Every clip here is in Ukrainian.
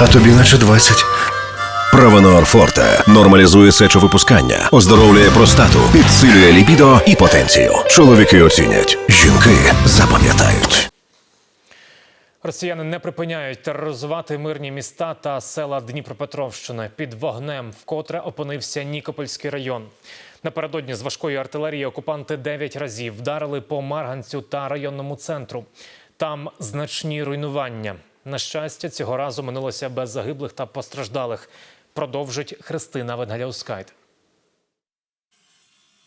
а тобі наче 20. Правонор Форте нормалізує сечовипускання, оздоровлює простату, підсилює лібідо і потенцію. Чоловіки оцінять, жінки запам'ятають. Росіяни не припиняють тероризувати мирні міста та села Дніпропетровщини. Під вогнем вкотре опинився Нікопольський район. Напередодні з важкої артилерії окупанти дев'ять разів вдарили по Марганцю та районному центру. Там значні руйнування. На щастя, цього разу минулося без загиблих та постраждалих. Продовжить Христина Венгеляускайт.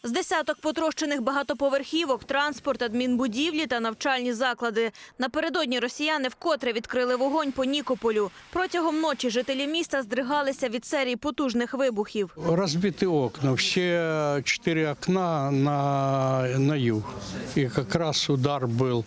З десяток потрощених багатоповерхівок, транспорт, адмінбудівлі та навчальні заклади. Напередодні росіяни вкотре відкрили вогонь по Нікополю. Протягом ночі жителі міста здригалися від серії потужних вибухів. Разбиты окна, все четыре окна на, на юг. И как раз удар был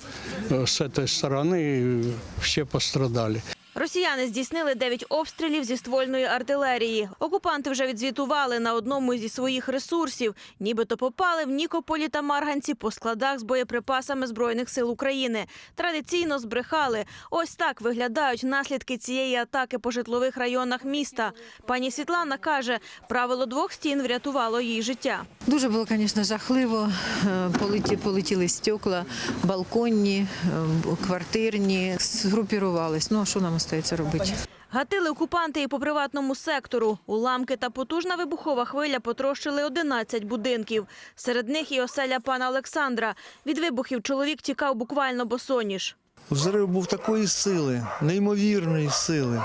э, с этой стороны, и все пострадали. Росіяни здійснили дев'ять обстрілів зі ствольної артилерії. Окупанти вже відзвітували на одному зі своїх ресурсів, нібито попали в Нікополі та Марганці по складах з боєприпасами збройних сил України. Традиційно збрехали. Ось так виглядають наслідки цієї атаки по житлових районах міста. Пані Світлана каже, правило двох стін врятувало їй життя. Дуже було, звісно, жахливо. Е, Полеті, полетіли стекла, балконні, е, квартирні. Згрупірувались. Ну, а що нам остається робити? Гатили окупанти і по приватному сектору. Уламки та потужна вибухова хвиля потрощили 11 будинків. Серед них і оселя пана Олександра. Від вибухів чоловік тікав буквально босоніж. Взрив був такої сили, неймовірної сили,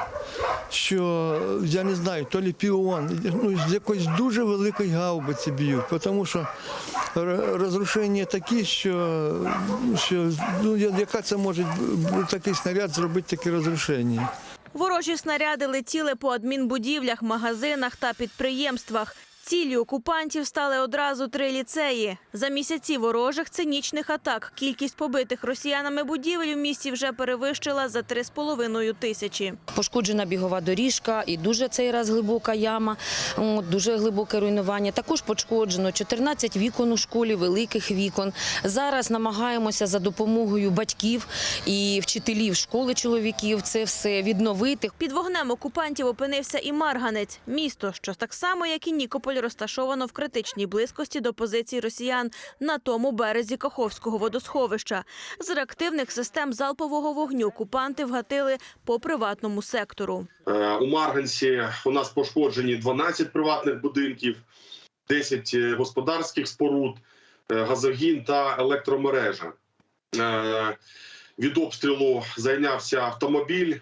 що я не знаю, то лі піон, ну, з якоїсь дуже великої гаубиці б'ють, тому що розрушення такі, що, що ну, яка це може такий снаряд зробити таке розрушення. Ворожі снаряди летіли по адмінбудівлях, магазинах та підприємствах. Ціллю окупантів стали одразу три ліцеї. За місяці ворожих цинічних атак кількість побитих росіянами будівель у місті вже перевищила за 3,5 тисячі. Пошкоджена бігова доріжка і дуже цей раз глибока яма, дуже глибоке руйнування. Також пошкоджено 14 вікон у школі, великих вікон. Зараз намагаємося за допомогою батьків і вчителів школи чоловіків це все відновити. Під вогнем окупантів опинився і Марганець – місто, що так само, як і Нікополь, розташовано в критичній близькості до позицій росіян на тому березі Каховського водосховища. З реактивних систем залпового вогню окупанти вгатили по приватному сектору. Е, У Марганці у нас пошкоджені 12 приватних будинків, 10 е, господарських споруд, е, газогін та електромережа. Від обстрілу зайнявся автомобіль.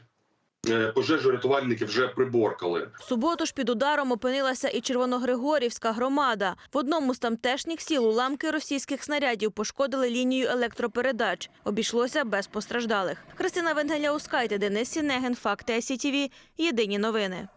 Е, Пожежу рятувальники вже приборкали. В суботу ж під ударом опинилася і Червоногригорівська громада. В одному з тамтешніх сіл уламки російських снарядів пошкодили лінію електропередач. Обійшлося без постраждалих. Христина Венгеля Ускайте, Денис Сінеген, Факти СІТВ. Єдині новини.